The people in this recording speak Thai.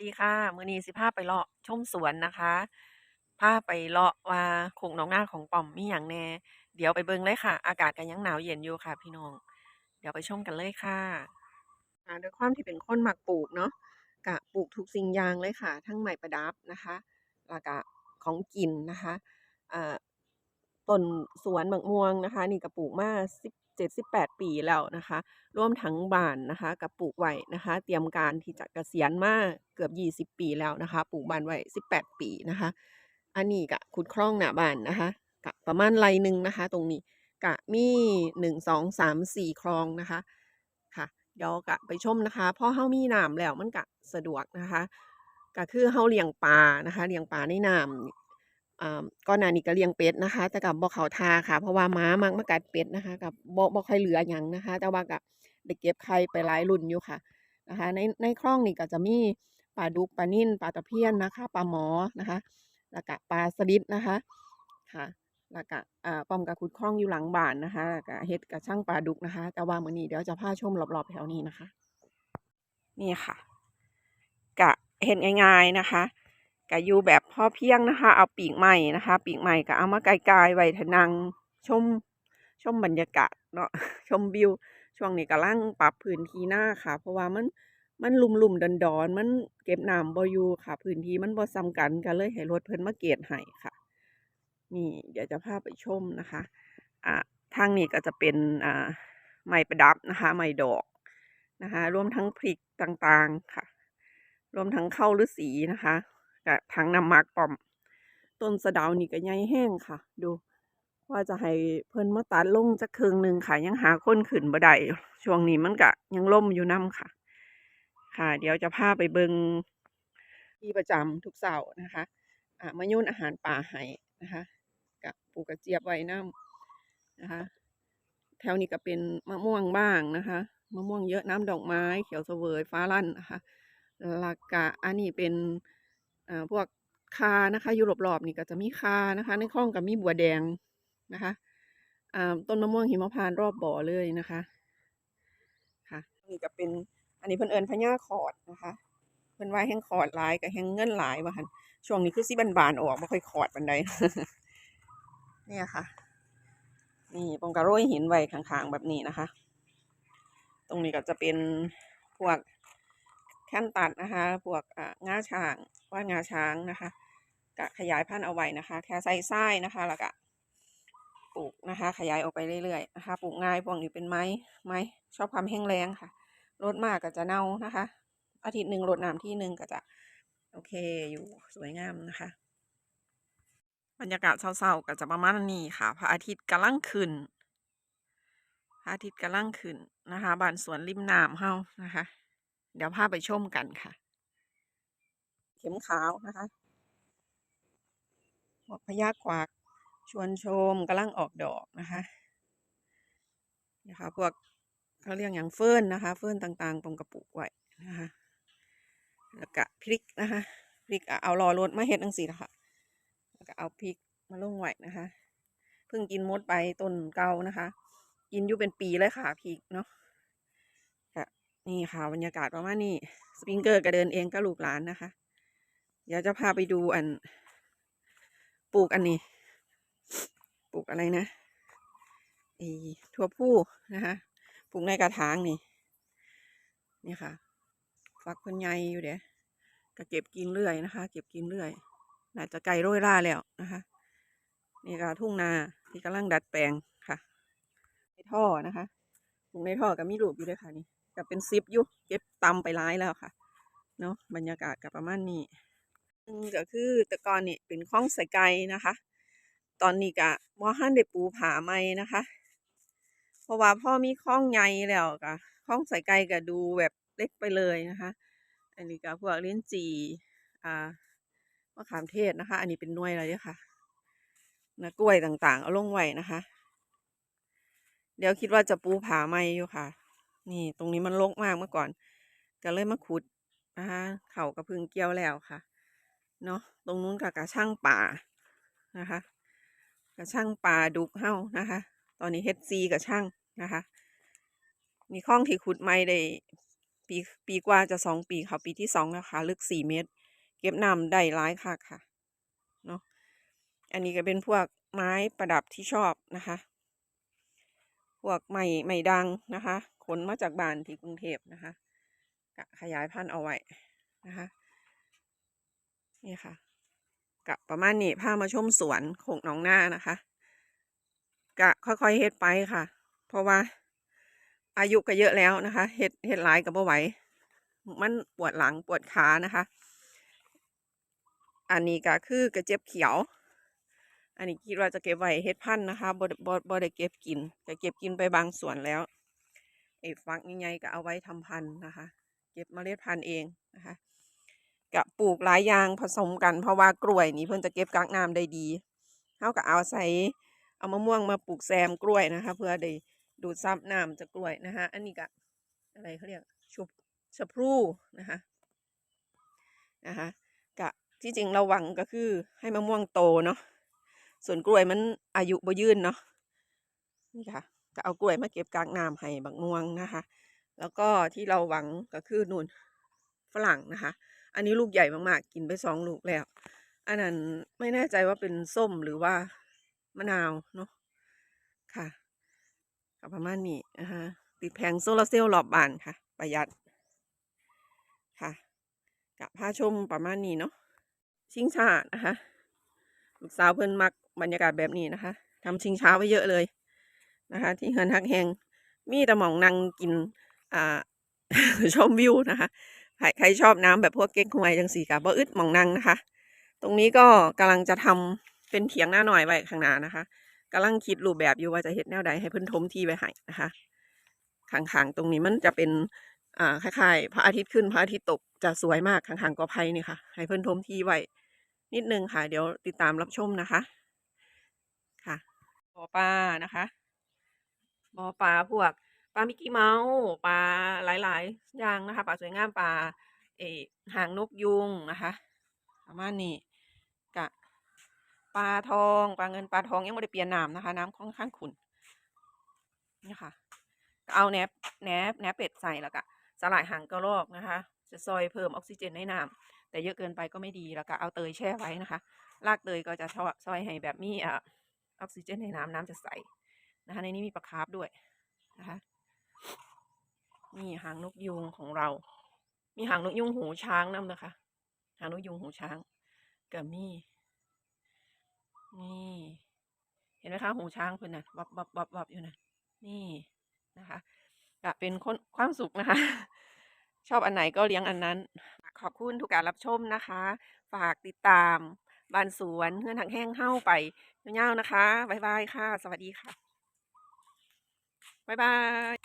ดีค่ะมื้อนี้สิพาไปเลาะชมสวนนะคะพาไปเลาะว่าคกหนองนาของป้อมมีหยังแน่ เดี๋ยวไปเบิ่งเลยค่ะ อากาศก็ยังหนาวเย็นอยู่ค่ะ พี่น้อง เดี๋ยวไปชมกันเลยค่ะด้วยความที่เป็นคนหมักปลูกเนาะก็ปลูกทุกสิ่งอย่างเลยค่ะ ทั้งไม้ประดับนะคะแล้วก็ของกินนะคะต้นสวนบักม่วงนะคะ นี่ก็ปลูกมาสิบ 78 ปีแล้วนะคะ รวมทั้งบ้านนะคะก็ปลูกไว้นะคะ เตรียมการที่จะเกษียณมาเกือบ 20 ปีแล้วนะคะ ปลูกบ้านไว้ 18 ปีนะคะ อันนี้ก็ขุดคลองหน้าบ้านนะคะก็ประมาณไรหนึ่งนะคะ ตรงนี้ก็มี 1 2 3 4 คลองนะคะค่ะเดี๋ยวก็ไปชมนะคะพอเฮามีน้ำแล้วมันก็สะดวกนะคะก็คือเฮาเลี้ยงปลานะคะเลี้ยงปลาในน้ำ ก่อนหน้านี้ก็เลี้ยงเป็ดนะคะ แต่ก็บ่เขาทาค่ะ เพราะว่าหมามักมากัดเป็ดนะคะก็บ่บ่ค่อยเหลือหยังนะคะ แต่ว่าก็ได้เก็บไข่ไปหลายรุ่นอยู่ค่ะนะคะ ในในคลองนี่ก็จะมีปลาดุกปลานิ่นปลาตะเพียนนะคะปลาหมอนะคะ แล้วก็ปลาสลิดนะคะค่ะแล้วก็ป้อมก็ขุดคลองอยู่หลังบ้านนะคะแล้วก็เฮ็ดกระชังปลาดุกนะคะ แต่ว่ามื้อนี้เดี๋ยวจะพาชมรอบๆแถวนี้นะคะ นี่ค่ะก็เฮ็ดง่ายๆนะคะ ก็อยู่แบบพอเพียงนะคะ เอาปีกไม้นะคะ ปีกไม้ก็เอามาไกลๆไว้ถ้านั่งชมชมบรรยากาศเนาะชมวิว ช่วงนี้กำลังปรับพื้นที่หน้าค่ะ เพราะว่ามันมันลุ่มๆดอนๆมันเก็บน้ำบอยู่ค่ะ พื้นที่มันบ่ส่ำกันก็เลยให้รถเพิ่นมาเกรดให้ค่ะ นี่เดี๋ยวจะพาไปชมนะคะอ่าทางนี้ก็จะเป็นอ่าไม้ประดับนะคะ ไม้ดอกนะคะ รวมทั้งพริกต่างๆค่ะ รวมทั้งเข้าวฤาษีนะคะ กับทั้งน้ำมักปอม ต้นสะดาวนี่ก็ใหญ่แห้งค่ะ ดู ว่าจะให้เพิ่นมาตัดลงจักครึ่งหนึ่งค่ะ ยังหาคนขึ้นบ่ได้ช่วงนี้มันก็ยังล่มอยู่นํค่ะ ค่ะ เดี๋ยวจะพาไปเบิงที่ประจำทุกเสาร์นะคะอ่ามาโยนอาหารป่าให้นะคะกับปูกระเจี๊ยบไว้น้ำนะคะ แถวนี้ก็เป็นมะม่วงบ้างนะคะมะม่วงเยอะน้ำดอกไม้ เขียวเสวยฟ้าลั่นนะคะล้วก็อันนี้เป็น พวกคานะคะอยู่รอบๆนี่ก็จะมีคานะคะ ในคลองก็มีบัวแดงนะคะอ่าต้นมะม่วงหิมพานต์รอบบ่อเลยนะคะค่ะนี่ก็เป็นอันนี้เพิ่นเอิ้นพญาขอดนะคะเพิ่นว่าแฮ่งขอดหลายก็แฮ่งเงินหลายว่าหั่นช่วงนี้คือสิบานๆออกบ่ค่อยขอดปานใดเนี่ยค่ะ นี่ผมก็โรยหินไว้ข้างๆแบบนี้นะคะ ตรงนี้ก็จะเป็นพวก แค่นตัดนะคะพวกอ่างาช้างว่านงาช้างนะคะก็ขยายพันธุ์เอาไว้นะคะ แค่ใส่ทรายนะคะแล้วก็ปลูกนะคะ ขยายออกไปเรื่อยๆนะคะปลูกง่ายพวกนี้เป็นไม้ไม้ชอบความแห้งแล้งค่ะรดมากก็จะเน่านะคะ อาทิตย์หนึ่งรดน้ำที่หนึ่งก็จะโอเคอยู่สวยงามนะคะ บรรยากาศเศร้าๆก็จะประมาณนี้ค่ะพระอาทิตย์กำลังขึ้นพระอาทิตย์กำลังขึ้นนะคะบ้านสวนริมน้ำเฮานะคะ เดี๋ยวพาไปชมกันค่ะ เข็มขาวนะคะหมวกพญาขวากชวนชมกำลังออกดอกนะคะนะคะพวกเขาเรียกอย่างเฟิร์นนะคะ เฟิร์นต่างๆ ตรงกระปุกไว้นะคะแล้วก็พริกนะคะพริกเอารอรถมาเฮ็ดจังซี่ล่ะค่ะแล้วก็เอาพริกมาลงไว้นะคะเพิ่งกินมดไปต้นเก่านะคะ กินอยู่เป็นปีเลยค่ะพริกเนาะ นี่ค่ะบรรยากาศประมาณนี้สปริงเกอร์ก็เดินเองก็ลูกหลานนะคะ เดี๋ยวจะพาไปดูอัน ปลูกอันนี้ ปลูกอะไรนะไอ้ถั่วผู้นะคะปลูกในกระถางนี่ นี่ค่ะ ฟักพิ่นใหญ่อยู่เด้ก็เก็บกินเรื่อยนะคะ เก็บกินเรื่อยน่าจะไกลโรยล่าแล้วนะคะ นี่ก็ทุ่งนาที่กำลังดัดแปลงค่ะในท่อนะคะปลูกในท่อก็มีลูกอยู่ด้วยค่ะนี่ ก็เป็นซิปอยู่เก็บตำไปร้ายแล้วค่ะเนาะบรรยากาศกับประมาณนี้อืมก็คือแต่ก่อนนี่เป็นคลองใส่ไก่นะคะ ตอนนี้ก็บ่ทันได้ปูผาใหม่นะคะ เพราะว่าพ่อมีคลองใหญ่แล้วก็คลองใส่ไก่ก็ดูแบบเล็กไปเลยนะคะ อันนี้ก็พวกลิ้นจี่อ่ามะขามเทศนะคะ อันนี้เป็นน่วยแล้วเด้อค่ะนะกล้วยต่างๆ เอาลงไว้นะคะ เดี๋ยวคิดว่าจะปูผาใหม่อยู่ค่ะ นี่ตรงนี้มันรกมากเมื่อก่อน ก็เลยมาขุดนะคะเขากระพึงเกี่ยวแล้วค่ะ เนาะตรงนู้นกับกระช่างป่านะคะ กระช่างป่าดุกเฮ้านะคะ ตอนนี้เฮดซีกับช่างนะคะมีข้องที่ขุดไม่ได้ปีปีกว่าจะสองปีค่ะปีที่สองแล้วค่ะลึกสี่เมตร เก็บน้ำได้หลายค่ะค่ะเนาะอันนี้ก็เป็นพวกไม้ประดับที่ชอบนะคะ พวกไม้ไม้ดังนะคะ นมาจากบ้านที่กรุงเทพนะคะกะขยายพันธุ์เอาไว้นะคะนี่ค่ะกะประมาณนี้พามาชมสวนโขกหนองหน้านะคะกะค่อยๆเฮ็ดไปค่ะ เพราะว่าอายุก็เยอะแล้วนะคะเฮ็ดเฮ็ดหลายกับบ่ไหวมันปวดหลังปวดขานะคะ อันนี้ก็คือกระเจี๊ยบเขียว อันนี้คิดว่าจะเก็บไว้เฮ็ดพันธุ์นะคะบ่ได้บ่บ่ได้เก็บกินจะเก็บกินไปบางส่วนแล้ว ไอ้ฟักใหญ่ๆก็เอาไว้ทำพันธุ์นะคะ เก็บเมล็ดพันธุ์เองนะคะกับปลูกหลายอย่างผสมกันเพราะว่ากล้วยนี่เพิ่นจะเก็บกักน้ำได้ดีเฮาก็เอาใส่เอามะม่วงมาปลูกแซมกล้วยนะคะ เพื่อได้ดูดซับน้ำจากกล้วยนะคะ อันนี้ก็อะไรเขาเรียกชุบชะพลูนะคะนะคะกะที่จริงเราหวังก็คือให้มะม่วงโตเนาะส่วนกล้วยมันอายุบ่ยืนเนาะนี่ค่ะ ก็เอากล้วยมาเก็บกลากน้ำให้บักม่วงนะคะ แล้วก็ที่เราหวังก็คือนู่นฝรั่งนะคะ อันนี้ลูกใหญ่มากๆ กินไปสองลูกแล้ว อันนั้นไม่แน่ใจว่าเป็นส้มหรือว่ามะนาวเนาะค่ะก็ประมาณนี้นะคะติดแผงโซลาร์เซลล์รอบบานค่ะ ประหยัดค่ะกับผ้าชมประมาณนี้เนาะชิงช้านะคะลูกสาวเพิ่นมักบรรยากาศแบบนี้นะคะทำชิงช้าไว้เยอะเลย นะคะ ที่เฮินฮักแหงมีต่หม่องนั่งกินอ่าชมวิวนะคะใครใครชอบน้ำแบบพวกเก๊กฮวยจังสีกับบ่อึดหม่องนั่งนะคะ ตรงนี้ก็กำลังจะทำเป็นเถียงหน้าหน่อยไว้ข้างหน้านะคะกำลังคิดรูปแบบอยู่ว่าจะเฮ็ดแนวใดให้เพิ่นทมที่ไว้ให้นะคะข้างๆตรงนี้มันจะเป็นอ่าคล้ายๆพระอาทิตย์ขึ้นพระอาทิตย์ตกจะสวยมากข้างๆกอไผ่นี่ค่ะ ให้เพิ่นทมที่ไว้นิดนึงค่ะ เดี๋ยวติดตามรับชมนะคะ ค่ะบ่อปลานะคะ บ่อปลาพวกปลามิกกี้เมาส์ปลาหลายๆ อย่างนะคะปลาสวยงามปลาเอหางนกยุงนะคะประมาณนี้กะปลาทองปลาเงินปลาทองยังไม่ได้เปลี่ยนน้ำนะคะ น้ำค่อนข้างขุ่นนี่ค่ะ เอาแหนบแหนบแหนบเป็ดใส่แล้วก็สลายหางกระรอกนะคะ จะซอยเพิ่มออกซิเจนในน้ำแต่เยอะเกินไปก็ไม่ดีแล้วก็เอาเตยแช่ไว้นะคะ รากเตยก็จะซอยให้แบบมีอะออกซิเจนในน้ำน้ำจะใส นะคะในนี้มีปลาคาร์ฟด้วยนะคะนี่หางนกยูงของเรา มีหางนกยูงหูช้างนํนะคะ หางนกยูงหูช้างกับมีนี่ เห็นไหมคะหูช้างเพื่อนน่ะวับวับวับวับอยู่นะนี่นะคะก็เป็นคนความสุขนะคะ ชอบอันไหนก็เลี้ยงอันนั้น ขอบคุณทุกการรับชมนะคะ ฝากติดตามบ้านสวนเพื่อนทางแห้งเข้าไปเงาวๆนะคะ บ๊ายบายค่ะ สวัสดีค่ะ บ๊ายบาย